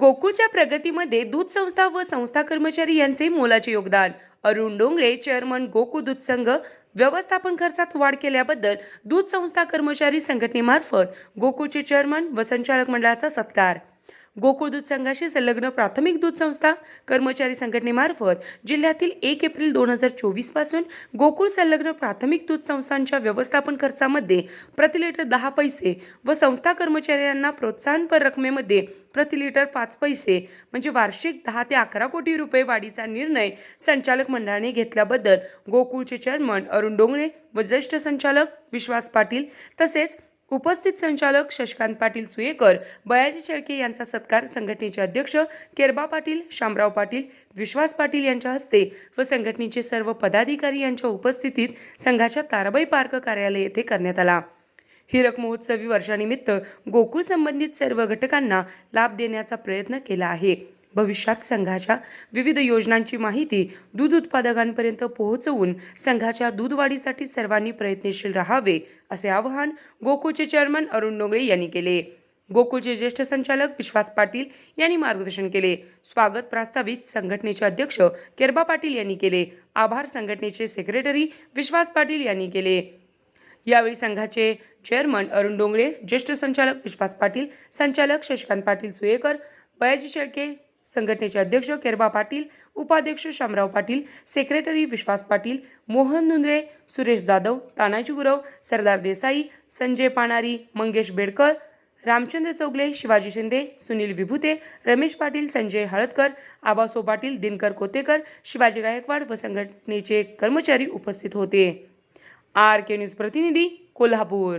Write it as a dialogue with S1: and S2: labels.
S1: गोकुळच्या प्रगतीमध्ये दूध संस्था व संस्था कर्मचारी यांचे मोलाचे योगदान. अरुण डोंगळे चेअरमन गोकुळ दूध संघ व्यवस्थापन खर्चात वाढ केल्याबद्दल दूध संस्था कर्मचारी संघटनेमार्फत गोकुळचे चेअरमन व संचालक मंडळाचा सत्कार. गोकुळ दूध संघाशी संलग्न प्राथमिक दूध संस्था कर्मचारी संघटनेमार्फत जिल्ह्यातील एक एप्रिल दोन हजार चोवीसपासून गोकुळ संलग्न प्राथमिक दूध संस्थांच्या व्यवस्थापन खर्चामध्ये प्रति लिटर दहा पैसे व संस्था कर्मचाऱ्यांना प्रोत्साहनपर रकमेमध्ये प्रति लिटर पाच पैसे म्हणजे वार्षिक दहा ते अकरा कोटी रुपये वाढीचा निर्णय संचालक मंडळाने घेतल्याबद्दल गोकुळचे चेअरमन अरुण डोंगळे व ज्येष्ठ संचालक विश्वास पाटील तसेच उपस्थित संचालक शशकांत पाटील सुयेकर बयाजी शेळके यांचा सत्कार संघटनेचे अध्यक्ष केरबा पाटील शामराव पाटील विश्वास पाटील यांच्या हस्ते व संघटनेचे सर्व पदाधिकारी यांच्या उपस्थितीत संघाच्या ताराबाई पार्क कार्यालय येथे करण्यात आला. हिरक महोत्सवी वर्षानिमित्त गोकुळ संबंधित सर्व घटकांना लाभ देण्याचा प्रयत्न केला आहे. भविष्यात संघाच्या विविध योजनांची माहिती दूध उत्पादकांपर्यंत पोहोचवून संघाच्या दूध वाढीसाठी सर्वांनी प्रयत्नशील राहावे असे आवाहन गोकुळचे चेअरमन अरुण डोंगळे यांनी केले. गोकुळचे ज्येष्ठ संचालक विश्वास पाटील यांनी मार्गदर्शन केले. स्वागत प्रस्तावित संघटनेचे अध्यक्ष केरबा पाटील यांनी केले. आभार संघटनेचे सेक्रेटरी विश्वास पाटील यांनी केले. यावेळी संघाचे चेअरमन अरुण डोंगळे ज्येष्ठ संचालक विश्वास पाटील संचालक शशिकांत पाटील सुयेकर बयाजी शेळके संघटनेचे अध्यक्ष केरबा पाटील उपाध्यक्ष शामराव पाटील सेक्रेटरी विश्वास पाटील मोहन नुंद्रे सुरेश जाधव तानाजी गुरव सरदार देसाई संजय पाणारी मंगेश बेडकर रामचंद्र चौगले शिवाजी शिंदे सुनील विभुते रमेश पाटील संजय हळदकर आबासो पाटील दिनकर कोतेकर शिवाजी गायकवाड व संघटनेचे कर्मचारी उपस्थित होते. आर के न्यूज प्रतिनिधी कोल्हापूर.